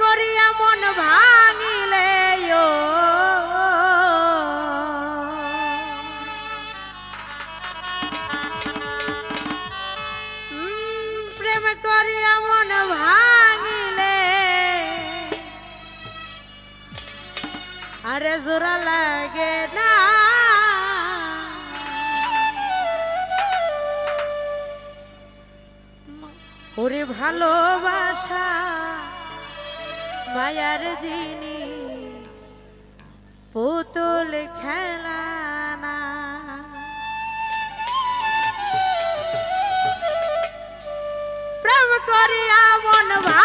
করিয়া মন ভাঙিলে প্রেম করিয়া মন ভাঙিলে। আরে জোরা লাগে না। ওরে ভালোবাসা। মায়ার জিনি পুতুল খেলা প্রভু করিয়া মনবা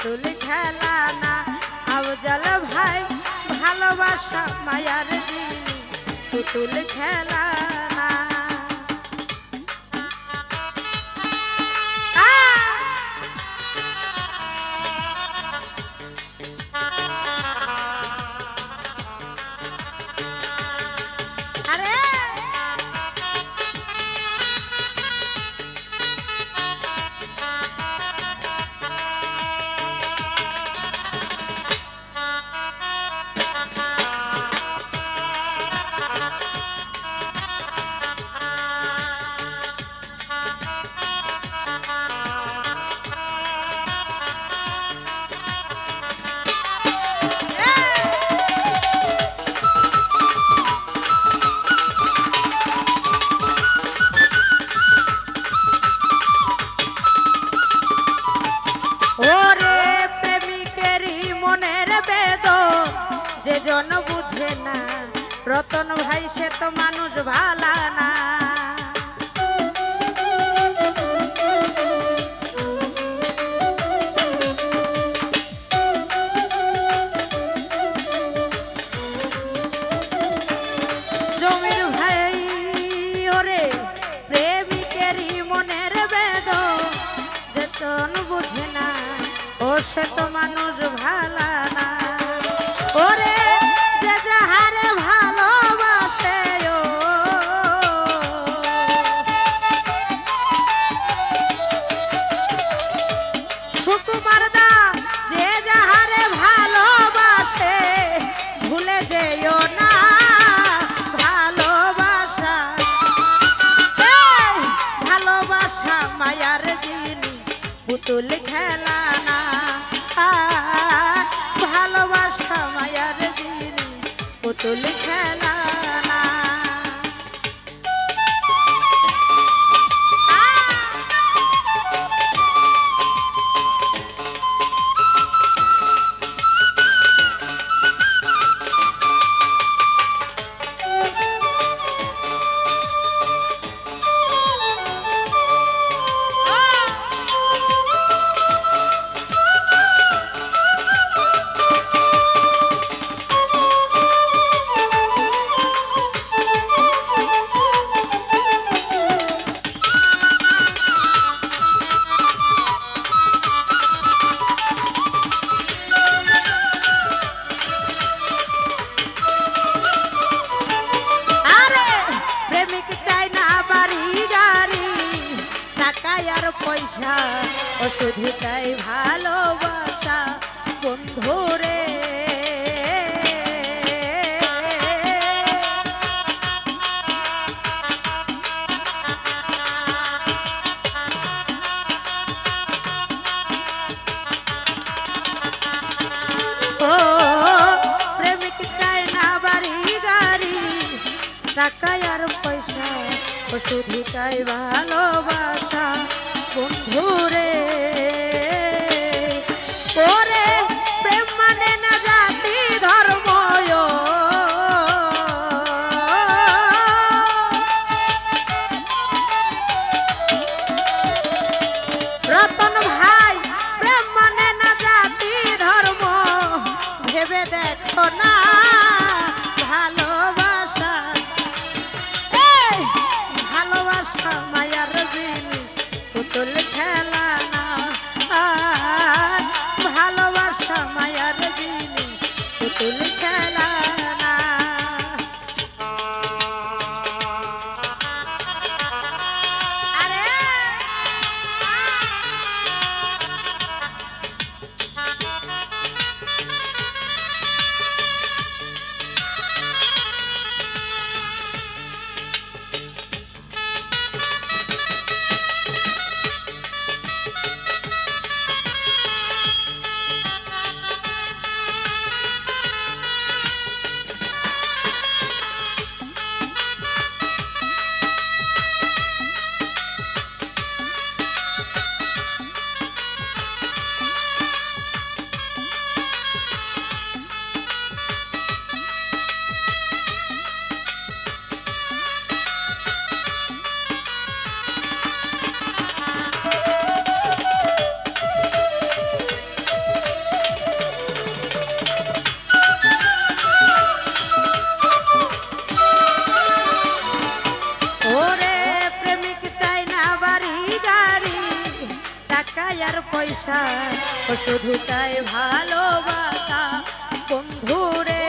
পুতুল খেলা না। আফজল ভাই ভালোবাসা মায়ার দিন। পুতুল খেলা মায়ার জিনি পুতুল খেলা না। ভালোবাসা মায়ার জিনি পুতুল খেলা শুধু চাই ভালোবাসা। বন্ধু পয়সা ও শুধু চাই ভালোবাসা। বন্ধুরে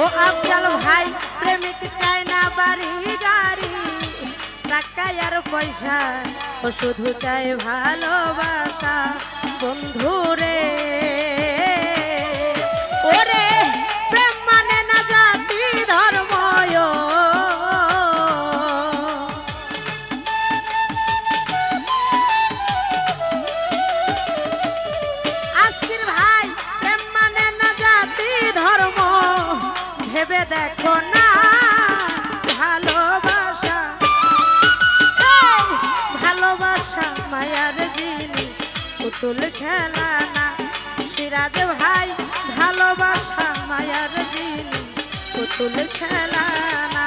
ও আফজাল ভাই, প্রেমিক চায় না বাড়ি গাড়ি। টাকা আর পয়সা, ও শুধু চায় ভালোবাসা। বন্ধুরে পুতুল খেলা না। সিরাজ ভাই ভালোবাসা মায়ার দিন। পুতুল খেলা না।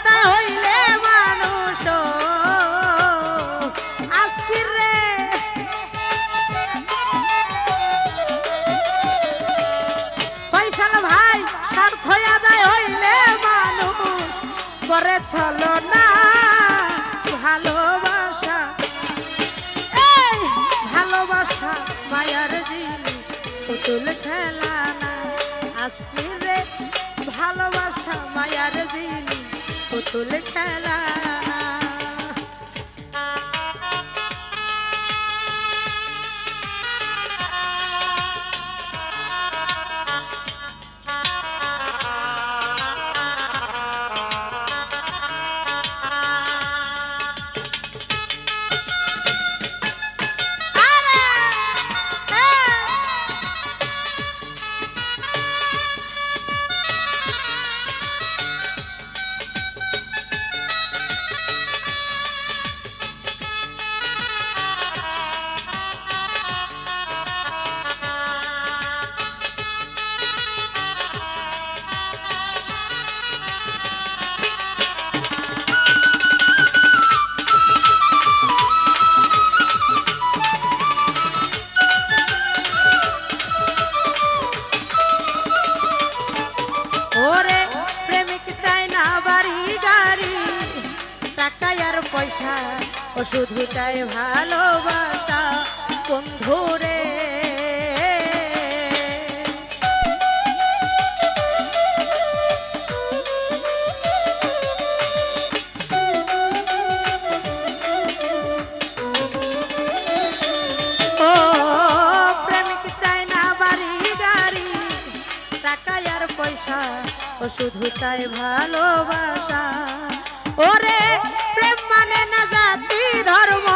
পুতুল খেলা শুধু ভালোবাসা। ওরে, প্রেম মানে না জাতি ধর্ম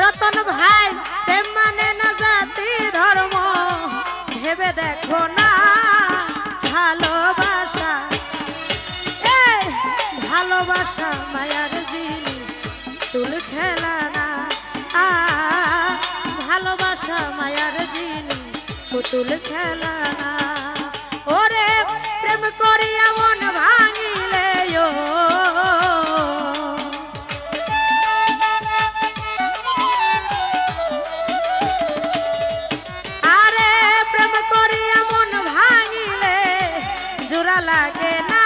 রতন ভাই, প্রেম মানে না জাতি ধর্ম। ভেবে দেখো না ভালোবাসা। ভালোবাসা মায়ার জিনিস পুতুল খেলা। ওরে প্রেম করিয়া মন ভাঙিলে আরে প্রেম করিয়া মন ভাঙিলে, জোড়া লাগে না।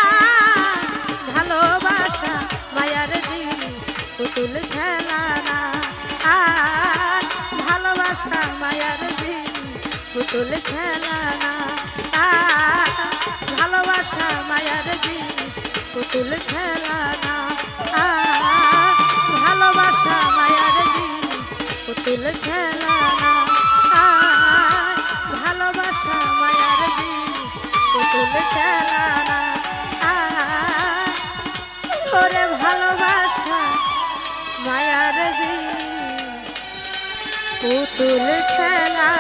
ভালোবাসা, মায়ার জিনিস, পুতুল খেলা। পুতুল খেলা না। ভালোবাসা পুতুল খেলা ভালোবাসা পুতুল খেলা ভালোবাসা খেলা ওরে ভালোবাসা পুতুল খেলা